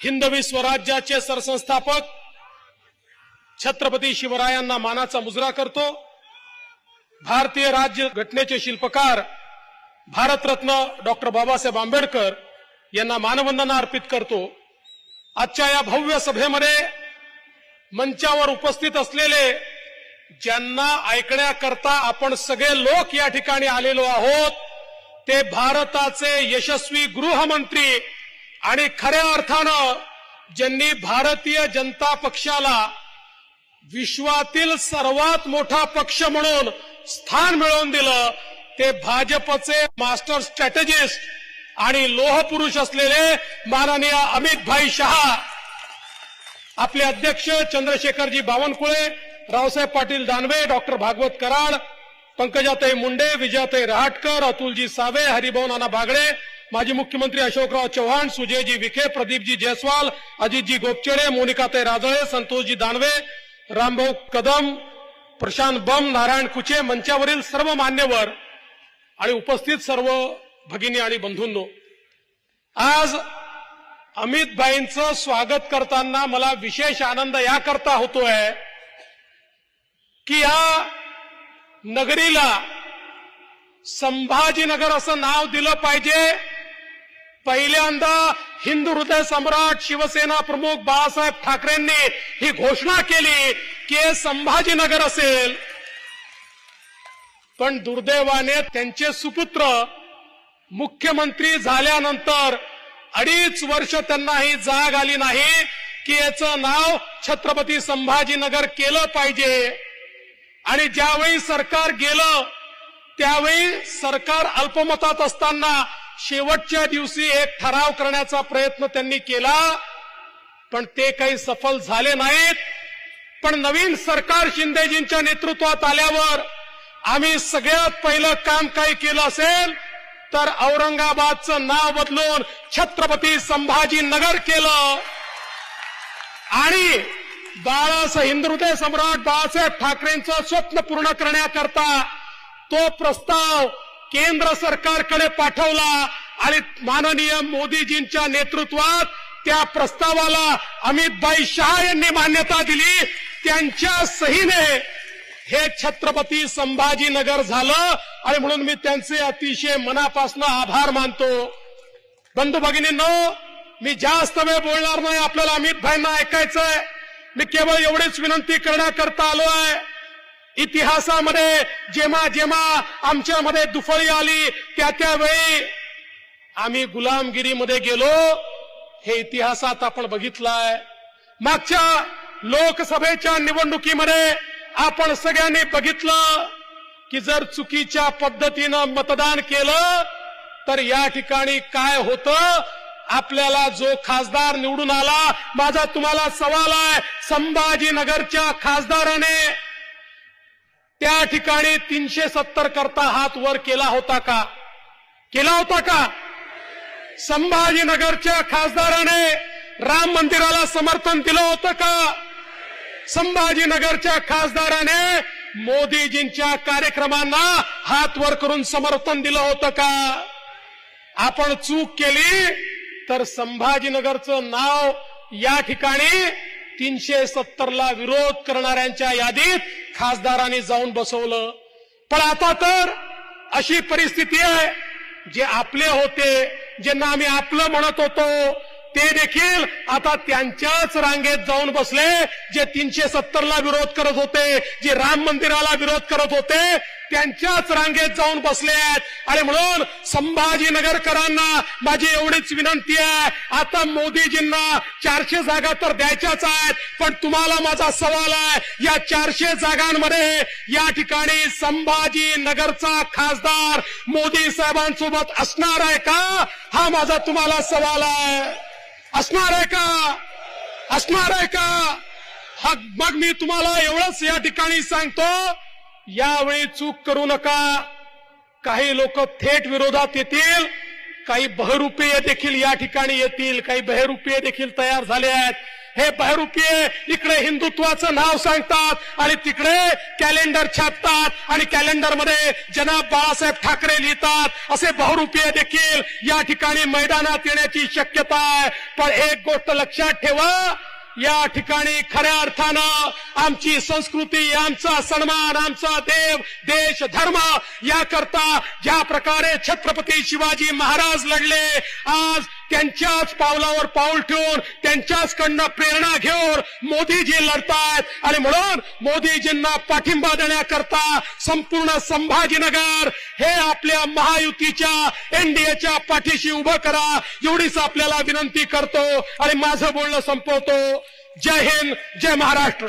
हिंदवी स्वराज्याचे सरसंस्थापक छत्रपती शिवरायांना मानाचा मुजरा करतो. भारतीय राज्य घटनेचे शिल्पकार भारतरत्न डॉक्टर बाबासाहेब आंबेडकर यांना मानवंदना अर्पित करतो. आजच्या या भव्य सभेमध्ये मंचावर उपस्थित असलेले ज्यांना ऐकण्याकरता आपण सगळे लोक या ठिकाणी आलेलो आहोत ते भारताचे यशस्वी गृहमंत्री आणि खऱ्या अर्थानं ज्यांनी भारतीय जनता पक्षाला विश्वातील सर्वात मोठा पक्ष म्हणून स्थान मिळवून दिलं ते भाजपचे मास्टर स्ट्रॅटेजिस्ट आणि लोहपुरुष असलेले माननीय अमित भाई शहा आपले अध्यक्ष चंद्रशेखरजी बावनकुळे रावसाहेब पाटील दानवे डॉक्टर भागवत कराड पंकजाताई मुंडे विजयाताई रहाटकर अतुलजी सावे हरिभाऊ नाना बागडे माजी मुख्यमंत्री अशोकराव चव्हाण सुजयजी विखे प्रदीपजी जयस्वाल अजितजी गोपचेडे मोनिकाताई राजळे संतोषजी दानवे रामभाऊ कदम प्रशांत बम नारायण कुचे मंचावरील सर्व मान्यवर आणि उपस्थित सर्व भगिनी आणि बंधूंनो आज अमितभाईंचं स्वागत करताना मला विशेष आनंद याकरता होतोय की या नगरीला संभाजीनगर असं नाव दिलं पाहिजे पहिल्यांदा हिंदू हृदय सम्राट शिवसेना प्रमुख बाळासाहेब ठाकरेंनी ही घोषणा केली की हे संभाजीनगर असेल. पण दुर्दैवाने त्यांचे सुपुत्र मुख्यमंत्री झाल्यानंतर अडीच वर्ष त्यांना ही जाग आली नाही की याचं नाव छत्रपती संभाजीनगर केलं पाहिजे. आणि ज्यावेळी सरकार गेलं त्यावेळी सरकार अल्पमतात असताना शेवटच्या दिवशी एक ठराव करण्याचा प्रयत्न त्यांनी केला पण ते काही सफल झाले नाहीत. पण नवीन सरकार शिंदेजींच्या नेतृत्वात आल्यावर आम्ही सगळ्यात पहिलं काम काही केलं असेल तर औरंगाबादचं नाव बदलून छत्रपती संभाजीनगर केलं. आणि बाळास हिंदुदय सम्राट बाळासाहेब ठाकरेंचं स्वप्न पूर्ण करण्याकरता तो प्रस्ताव केंद्र सरकारकडे पाठवला आणि माननीय मोदीजींच्या नेतृत्वात त्या प्रस्तावाला अमितभाई शहा यांनी मान्यता दिली. त्यांच्या सहीने हे छत्रपती संभाजीनगर झालं आणि म्हणून मी त्यांचे अतिशय मनापासून आभार मानतो. बंधू भगिनींनो मी जास्त वेळ बोलणार नाही आपल्याला अमित भाईंना ऐकायचंय. मी केवळ एवढीच विनंती करण्याकरता आलो आहे. इतिहासामध्ये जेव्हा जेव्हा आमच्यामध्ये दुफळी आली त्या त्यावेळी आम्ही गुलामगिरीमध्ये गेलो. हे इतिहासात आपण बघितलंय. मागच्या लोकसभेच्या निवडणुकीमध्ये आपण सगळ्यांनी बघितलं की जर चुकीच्या पद्धतीनं मतदान केलं तर या ठिकाणी काय होतं? आपल्याला जो खासदार निवडून आला माझा तुम्हाला सवाल आहे संभाजीनगरच्या खासदाराने त्या ठिकाणी तीनशे सत्तर करता हात वर केला होता का? केला होता का? संभाजीनगरच्या खासदाराने राम मंदिराला समर्थन दिलं होतं का? संभाजीनगरच्या खासदाराने मोदीजींच्या कार्यक्रमांना हात वर करून समर्थन दिलं होतं का? आपण चूक केली तर संभाजीनगरचं नाव या ठिकाणी तीनशे सत्तरला विरोध करणाऱ्यांच्या यादीत खासदारांनी जाऊन बसवलं. पण आता तर अशी परिस्थिती आहे जे आपले होते ज्यांना आम्ही आपलं म्हणत होतो ते देखील आता त्यांच्याच रांगेत जाऊन बसले जे तीनशे सत्तरला विरोध करत होते जे राम मंदिराला विरोध करत होते त्यांच्याच रांगेत जाऊन बसले आहेत आणि म्हणून संभाजीनगरकरांना माझी एवढीच विनंती आहे. आता मोदीजींना चारशे जागा तर द्यायच्याच आहेत पण तुम्हाला माझा सवाल आहे. या चारशे जागांमध्ये या ठिकाणी संभाजीनगरचा खासदार मोदी साहेबांसोबत असणार आहे का? हा माझा तुम्हाला सवाल आहे. असणार आहे का? असणार आहे का? हा मग मी तुम्हाला एवढंच या ठिकाणी सांगतो. यावेळी चूक करू नका. काही लोक थेट विरोधात येतील. काही बहरूपीय देखील या ठिकाणी येतील. काही बहरूपीय देखील तयार झाले आहेत. हे बहरूपीय इकडे हिंदुत्वाचं नाव सांगतात आणि तिकडे कॅलेंडर छापतात आणि कॅलेंडरमध्ये जनाब बाळासाहेब ठाकरे लिहितात. असे बहुरूपीय देखील या ठिकाणी मैदानात येण्याची शक्यता आहे. पण एक गोष्ट लक्षात ठेवा या ठिकाणी खऱ्या अर्थानं आमची संस्कृती आमचा सन्मान आमचा देव देश धर्म याकरता ज्या प्रकारे छत्रपती शिवाजी महाराज लढले आज त्यांच्याच पावलावर पाऊल ठेवून त्यांच्याच कडनं प्रेरणा घेऊन मोदीजी लढतायत. आणि म्हणून मोदीजींना पाठिंबा देण्याकरता संपूर्ण संभाजीनगर हे आपल्या महायुतीच्या एनडीएच्या पाठीशी उभं करा. एवढीच आपल्याला विनंती करतो आणि माझं बोलणं संपवतो. जय हिंद जय महाराष्ट्र.